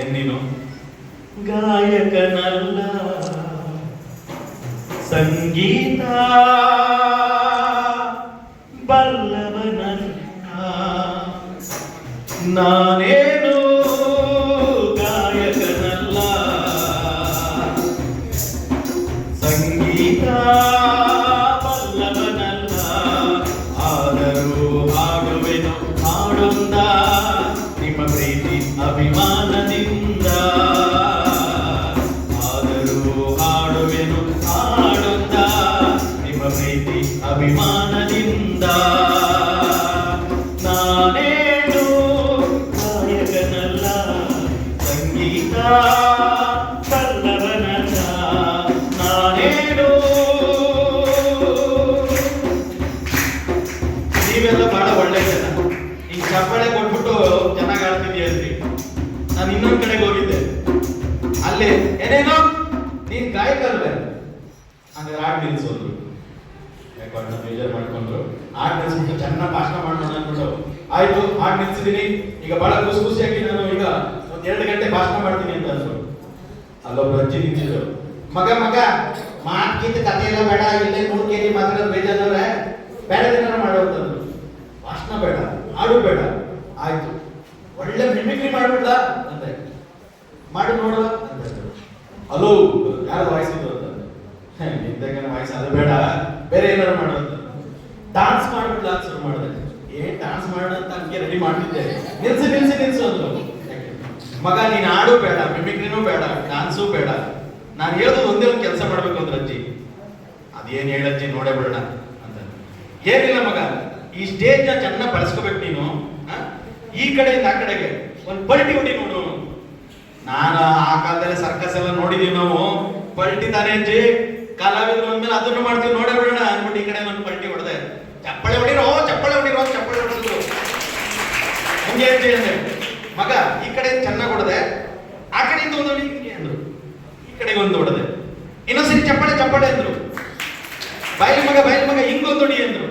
ಏನ್ ನೀನು ಗಾಯಕನಲ್ಲ ಸಂಗೀತ. ಬಲ್ಲವನಲ್ಲ ನಾನೇನು? ಗಾಯಕನಲ್ಲ ಸಂಗೀತ. ಬಲ್ಲವನಲ್ಲ ಆದರೂ ಹಾಡುವೆನು ಹಾಡೊಂದ. ನಿಮ್ಮ ಪ್ರೀತಿ ಅಭಿಮಾನದಿಂದ ಸಂಗೀತ ಬಲ್ಲವನಲ್ಲ ನಾನೇನು. ನೀವೆಲ್ಲ ಬಹಳ ಒಳ್ಳೆ ಜನ. ಈಗ ಚಪ್ಪಾಳೆ ಕೊಟ್ಬಿಟ್ಟು ಚೆನ್ನಾಗಿ ಆಡ್ತಿದ್ಯಲ್ರಿ ನಾನು ಇನ್ನೊಂದು ಕಡೆಗೆ ಹೋಗಿದ್ದೆ. ಅಲ್ಲಿ, ಏನೇನೋ? ನೀನ್ ಗಾಯಕ ಅಲ್ವೇ ಹಂಗಾರೆ ಆಡ್ ನಿಲ್ಸೋದು ಯಾಕಂತ ಬೇಜಾರು ಮಾಡ್ಕೊಂಡ್ರು. ಆಡ್ ನಿಲ್ಸ್ಬಿಟ್ಟು ಚೆನ್ನಾಗಿ ಭಾಷಣ ಮಾಡೋಣ ಅಂದ್ಬಿಟ್ಟು. ಆಯ್ತು ಆಡ್ ನಿಲ್ಸಿದೀನಿ. ಈಗ ಬಹಳ ಖುಷಿ ಖುಷಿಯಾಗಿ ನಾನು ಈಗ ಎರಡು ಗಂಟೆ ಭಾಷಣ ಮಾಡ್ತೀನಿ ಅಂತ ಅಂದ್ರು ಅಲ್ಲೊಬ್ರು ಅಜ್ಜಿ ನಿಂತಿದ್ರು. ಮಗ ಮಗ ಮಾತ್ಕಿಂತ ಕಥೆ ಎಲ್ಲ ಬೇಡ, ಇಲ್ಲೇ ನೂರು ಕೆ ಜಿ ಮಾತಾಡೋದು ಬೇಜಾರವ್ರೆ ಬೇರೆ ಏನಾರು ಮಾಡೋ ಅಂತಂದ್ರು ಭಾಷಣ ಬೇಡ, ಹಾಡು ಬೇಡ. ಆಯ್ತು. ಒಳ್ಳೆ ಮಿಮಿಕ್ರಿ ಮಾಡ್ಬಿಡ ಅಂತ ಮಾಡಿ ನೋಡುವ ಅಲೋ, ಯಾರು ವಾಯ್ಸ್ ಇದು ಅಂತ ನಿಂತಾಗ ವಾಯ್ಸ್ ಅದು ಬೇಡ. ಬೇರೆ ಏನಾರು ಮಾಡು ಡಾನ್ಸ್ ಮಾಡ್ಬಿಡ್ಲ ಅಂತ ಶುರು ಮಾಡಿದೆ. ಏನ್ ಡಾನ್ಸ್ ಮಾಡೋಣ ಅಂತ ಹಂಗೆ ರೆಡಿ ಮಾಡ್ತಿದ್ದೆ. ನಿಲ್ಸಿ ನಿಲ್ಸಿ, ನಿಲ್ಸು ಅಂದ್ರು? ಮಗ, ನೀನು ಹಾಡು ಬೇಡ, ಮಿಮಿಕ್ರಿನೂ ಬೇಡ ಡಾನ್ಸು ಬೇಡ. ನಾನು ಹೇಳೋದು ಒಂದೇ ಒಂದು ಕೆಲಸ ಮಾಡಬೇಕು ಅಂದ್ರೆ ಅಜ್ಜಿ. ಅದೇನು ಹೇಳಜ್ಜಿ ನೋಡೇ ಬಿಡೋಣ ಅಂತ. ಏನಿಲ್ಲ ಮಗ, ಈ ಸ್ಟೇಜ್ನ ಚೆನ್ನಾಗಿ ಬಳಸ್ಕೋಬೇಕು ನೀನು? ಈ ಕಡೆಯಿಂದ ಆ ಕಡೆಗೆ. ಒಂದು ಪಲ್ಟಿ ಹೊಡಿ ನೋಡು. ನಾನು ಆ ಕಾಲದಲ್ಲಿ ಸರ್ಕಸ್ ಎಲ್ಲ ನೋಡಿದೀವಿ ನಾವು. ಪಲ್ಟಿ ತಾನೇ ಅಜ್ಜಿ. ಕಲಾವಿದ್ರು ಅಂದ್ಮೇಲೆ ಅದನ್ನು ಮಾಡ್ತೀವಿ, ನೋಡೇ ಬಿಡೋಣ ಅಂದ್ಬಿಟ್ಟು ಈ ಕಡೆ ಒಂದು ಪಲ್ಟಿ ಹೊಡೆದೆ. ಚಪ್ಪಳೆ ಹೊಡಿರೋ ಚಪ್ಪಳೆ ಹೊಡಿರೋ, ಚಪ್ಪಳೆ ಹೊಡೆದು. ಹಂಗೆ ಅಜ್ಜಿ ಅಂದೆ. ಮಗ ಕಡೆ ಚೆನ್ನಾಗಿ ಹೊಡೆದೆ, ಆ ಕಡೆಯಿಂದ ಒಂದು ಹೊಡಿ, ಹಿಂಗೆ ಅಂದ್ರು. ಈ ಕಡೆಗೆ ಒಂದು ಹೊಡೆದೆ. ಇನ್ನೊಂದ್ಸರಿ ಚಪ್ಪಾಳೆ ಚಪ್ಪಾಳೆ ಅಂದ್ರು. ಬಾಯಿ ಮಗ ಬಾಯಿ ಮಗ ಹಿಂಗೊಂದು ಹೊಡಿ ಅಂದ್ರು.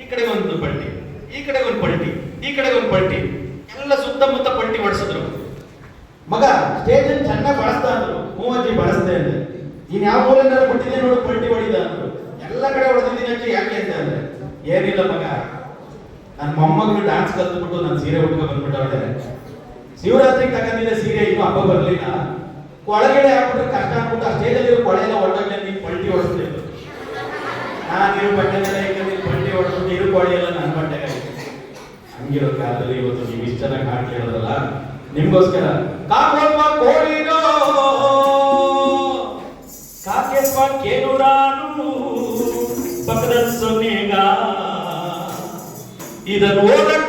ಈ ಕಡೆಗೆ ಒಂದು ಪಲ್ಟಿ, ಈ ಕಡೆಗೆ ಒಂದು ಪಲ್ಟಿ, ಈ ಕಡೆಗೆ ಒಂದು ಪಲ್ಟಿ. ಎಲ್ಲ ಸುತ್ತಮುತ್ತ ಪಲ್ಟಿ ಹೊಡೆಸಿದ್ರು. ಮಗ ಸ್ಟೇಜ್ ಚೆನ್ನಾಗಿ ಬಳಸ್ತಾ ಅಂದ್ರು. ಮೂವಜ್ಜಿ ಬಳಸ್ದೆ ಅಂದೆ. ನೀನ್ ಯಾವ ಮೂಲೆನಾರ ಬಿಟ್ಟಿದ್ದೆ ನೋಡು, ಪಲ್ಟಿ ಹೊಡಿದ ಅಂದ್ರು. ಎಲ್ಲ ಕಡೆ ಹೊಡೆದಿದ್ದೀನಿ ಅಂತ ಯಾಕೆ ಅಂತ ಅಂದ್ರೆ ಏನಿಲ್ಲ ಮಗ. ನನ್ನ ಮೊಮ್ಮಗಳು ಡಾನ್ಸ್ ಕಲ್ತ್ಬಿಟ್ಟು ನನ್ನ ಸೀರೆ ಉಟ್ಕೊ ಬಂದ್ಬಿಟ್ಟವಳೆ. ಶಿವರಾತ್ರಿಗೆ ತಗೊಂಡಿದ್ದೆ ಸೀರೆ ಇನ್ನು ಹಬ್ಬ ಬರಲಿಲ್ಲ. ಕೊಳಗಡೆ ಹಾಕ್ಬಿಟ್ರೆ ಕಷ್ಟ ಹಾಕ್ಬಿಟ್ಟು ಆ ಸ್ಟೇಜಲ್ಲಿ ಕೊಳೆ ಎಲ್ಲ ಹೊರಟೋಗ್ಲಿ ನೀನ್ ಪಲ್ಟಿ ಹೊಡಿಸ್ತಿದ್ದು ನಾನು ಬಟ್ಟೆನೆಲ್ಲ ಬಟ್ಟೆ ನೀನ್ ಪಲ್ಟಿ ಹೊಡೆದ್ಬಿಟ್ಟು ಇರು ಕೊಳೆ ಎಲ್ಲ ನನ್ನ ಬಟ್ಟೆಗೆ ಹಂಗಿರೋ ಕಾಲದಲ್ಲಿ ಇವತ್ತು ನೀವು ಇಷ್ಟ ಚೆನ್ನಾಗಿ ಹಾಡು ಕೇಳೋದಲ್ಲ ನಿಮ್ಗೋಸ್ಕರ ಕಾಕೋತ್ವ ಕೋಳಿನೋ ಕಾಕೆತ್ವ ಕೇನುರಾನು ಪಕ್ಕದ ಸೊನ್ನೆಗ. ಇದನ್ನು ಓದಕ್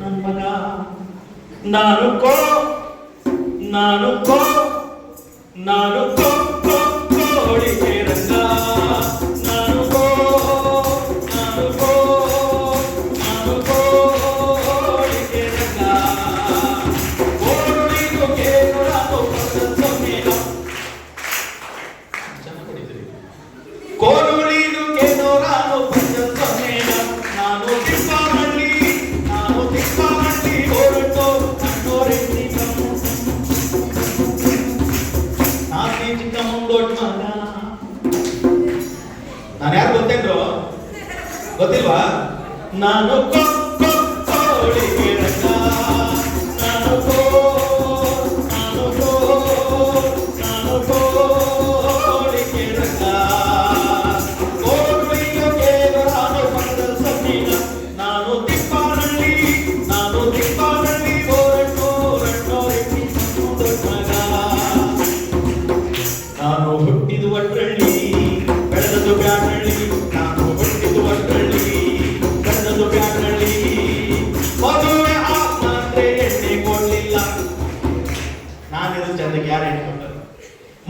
ನನ್ ಮಗ ನಾನು ಕೋ ನಾನು ಕೋ ನಾನು ಕೋ ಚಿಕ್ಕ ಮುಂದೊಡ್ಡ ಮಗ ನಾನು ಯಾರು ಗೊತ್ತೇನ್ರು? ಗೊತ್ತಿಲ್ವಾ? ನಾನು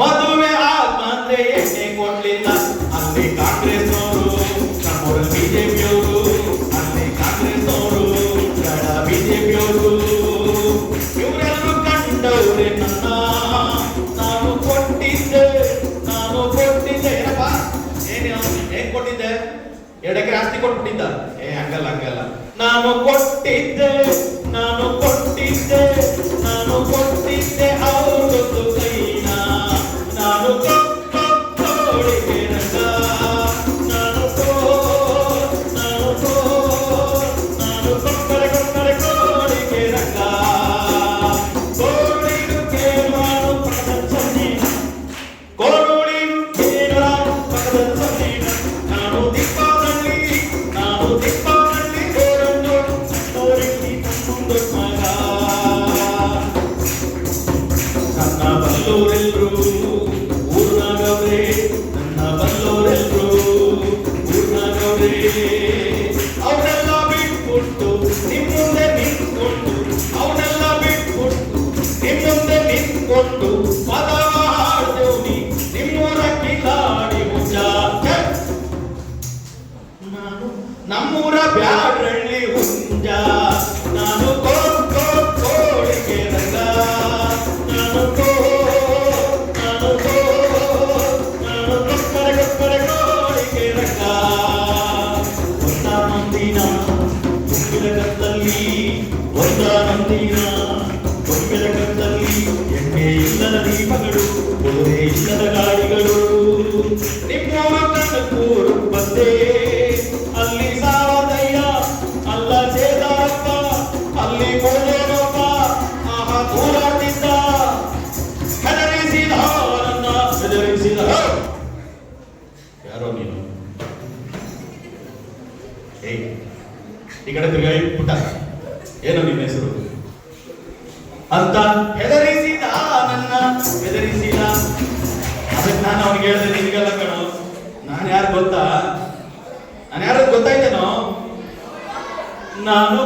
ಮದುವೆ ಆತ್ಮ ಅಂದ್ರೆ ಕೊಡ್ಲಿಲ್ಲ. ಅಲ್ಲಿ ಕಾಂಗ್ರೆಸ್ ಅವರು ನಮ್ಮೂರ ಬಿಜೆಪಿ ಅವರು. ಅಲ್ಲಿ ಕಾಂಗ್ರೆಸ್ ಅವರು ಕಡ ಬಿಜೆಪಿ ಅವರು. ಇವರೆಲ್ಲರೂ ಕಂಡವ್ರೆ ನನ್ನ. ನಾನು ಕೊಟ್ಟಿದ್ದೆ ನಾನು ಕೊಟ್ಟಿದ್ದೆ. ಏನಪ್ಪ? ಏನು ಏನ್ ಕೊಟ್ಟಿದ್ದೆ? ಎಡಕ್ಕೆ ಆಸ್ತಿ ಕೊಟ್ಬಿಟ್ಟಿದ್ದ? ಏ, ಹಂಗಲ್ಲ ಆಗಲ್ಲ ನಾನು ಕೊಟ್ಟಿದ್ದೆ ನಾನು ಕೊಟ್ಟಿದ್ದೆ ನಾನು ಕೊಟ್ಟಿದ್ದೆ. ನಿಂತ್ಕೊಂಡು ಪದ ಹಾಡ್ತೇವ್ನಿ ನಿಮ್ಮೂರ ಕಿಲಾಡಿ ಹುಂಜಾಕ! ನಾನು ನಮ್ಮೂರ ಬ್ಯಾಡ್ರಳ್ಳಿ ಹುಂಜ ಇಲ್ಲದ ದೀಪಗಳು ಕುದುರೆ ಇಲ್ಲದ ಗಾಡಿಗಳು ನಿಮ್ಮ ಕಣ್ಣು ಕೂರು ಬಂದೆ. ಅಲ್ಲಿ ಸಾವದಯ್ಯ, ಅಲ್ಲ ಸೇದಾರಪ್ಪ ಅಲ್ಲಿ ಕೋಲೇರಪ್ಪ ಆಹ ಕೂರಾಟಿದ್ದ. ಹೆದರಿಸಿದ ನನ್ನ, ಹೆದರಿಸಿದ ಯಾರೋ ನೀನು? ಈ ಕಡೆ ತಿರ್ಗಾ ಪುಟ್ಟ. ಏನು ನಿನ್ನ ಹೆಸರು? ಅಂತ ನನ್ನ ಹೆದರಿಸಿದ ಅದಕ್ಕೆ ನಾನು ಅವ್ನಿಗೆ ಹೇಳಿದೆ ನಿನಗೆಲ್ಲ ಕಣೋ ನಾನು ಯಾರು ಗೊತ್ತಾ? ನಾನು ಯಾರು ಗೊತ್ತಾಯ್ತೇನೋ? ನಾನು